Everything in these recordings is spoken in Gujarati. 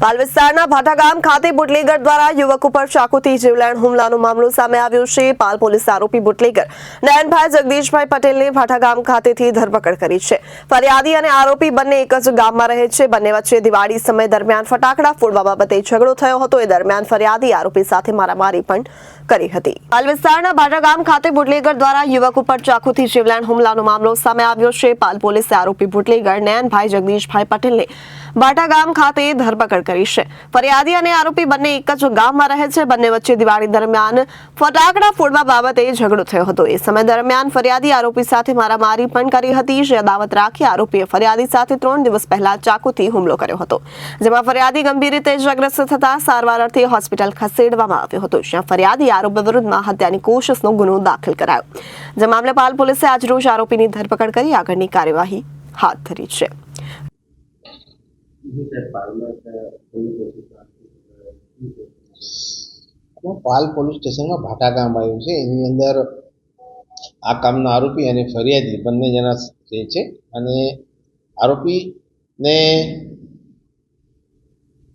પાલ વિસ્તારના ભાટા ગામ ખાતે બુટલેગર દ્વારા યુવક ઉપર ચાકુથી જીવલેણ હુમલાનો મામલો સામે આવ્યો છે. પાલ પોલીસ આરોપી બુટલેગર નયનભાઈ જગદીશભાઈ પટેલની ભાટા ખાતેથી ધરપકડ કરી છે. ફરિયાદી અને આરોપી બંને એક જ ગામમાં રહે છે. બંને વચ્ચે દિવાળી સમય દરમિયાન ફટાકડા ફોડવા બાબતે ઝઘડો થયો હતો. એ દરમિયાન ફરિયાદી આરોપી સાથે મારામારી પણ કરી હતી. પાલ વિસ્તારના ભાટા ગામ ખાતે બુટલેગર દ્વારા યુવક ઉપર ચાકુથી જીવલેણ હુમલાનો મામલો સામે આવ્યો છે. પાલ પોલીસે આરોપી બુટલેગર નયનભાઈ જગદીશભાઈ પટેલને બાટા ગામ ખાતે ધરપકડ કરી છે. ફરિયાદી અને આરોપી બંને એક જ ગામમાં રહે છે. બંને વચ્ચે દિવાળી દરમિયાન ફટાકડા ફોડવા બાબતે ઝઘડો થયો હતો. એ સમય દરમિયાન ફરિયાદી આરોપી સાથે મારામારી પણ કરી હતી. જે અદાવત રાખી આરોપીએ ફરિયાદી સાથે ત્રણ દિવસ પહેલા ચાકુથી હુમલો કર્યો હતો. જેમાં ફરિયાદી ગંભીર રીતે ઇજાગ્રસ્ત થતા સારવાર અર્થે હોસ્પિટલ ખસેડવામાં આવ્યો હતો. જ્યાં ફરિયાદી આરોપી વિરુદ્ધમાં હત્યાની કોશિશનો ગુનો દાખલ કરાયો. જે મામલે પાલ પોલીસે આજરોજ આરોપીની ધરપકડ કરી આગળની કાર્યવાહી હાથ ધરી છે. પાલ પોલીસ સ્ટેશનમાં ભાટા ગામ આવ્યું છે. એની અંદર આ કામના આરોપી અને ફરિયાદી બંને જણા જે છે અને આરોપીને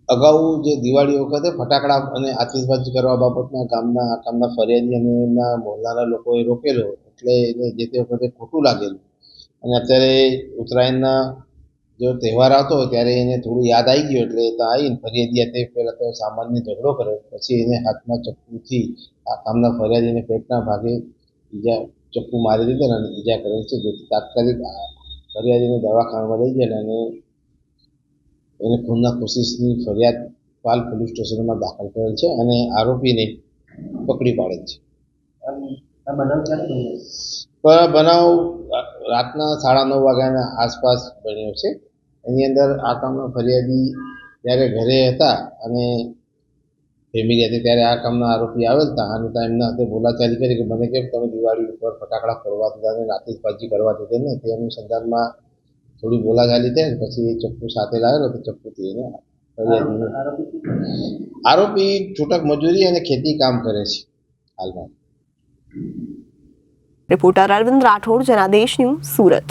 અગાઉ જે દિવાળી વખતે ફટાકડા અને આતિશબાજી કરવા બાબતમાં ગામના કામના ફરિયાદી અને એમના મોહલ્લાના લોકોએ રોકેલો. એટલે એને જે તે વખતે ખોટું લાગેલું. અને અત્યારે ઉત્તરાયણના જો તહેવાર આવતો ત્યારે એને થોડું યાદ આવી ગયું એટલે તો આવીને ફરિયાદી હાથે પહેલાં તો સામાન્ય ઝઘડો કર્યો પછી એને હાથમાં ચપ્પુથી આ કામના ફરિયાદીને પેટના ભાગે ઈજા ચપ્પુ મારી દીધા અને ઈજા કરેલ છે જેથી તાત્કાલિક ફરિયાદીને દવાખાનામાં લઈ ગયા અને એને ખૂનના કોશિશની ફરિયાદ પાલ પોલીસ સ્ટેશનમાં દાખલ કરેલ છે અને આરોપીને પકડી પાડેલ છે. બનાવ રાતના સાડા નવ વાગ્યાના આસપાસ બન્યો છે. એની અંદર આ કામના ફરિયાદી જ્યારે ઘરે હતા અને ફેમિલી હતી ત્યારે આ કામના આરોપી આવેલ હતા. અને ત્યાં એમના હાથે બોલાચાલી કરી કે મને કેમ તમે દિવાળી ઉપર ફટાકડા ફરવા દીધા અને આતિશબાજી કરવા દીધી ને તે અનુસંધાનમાં થોડી બોલાચાલી થઈ પછી એ ચપ્પુ સાથે લાવેલો તો ચપ્પુથી એને આરોપી છૂટક મજૂરી અને ખેતી કામ કરે છે હાલમાં. Reporter Arvind Rathod, Janadesh news Surat.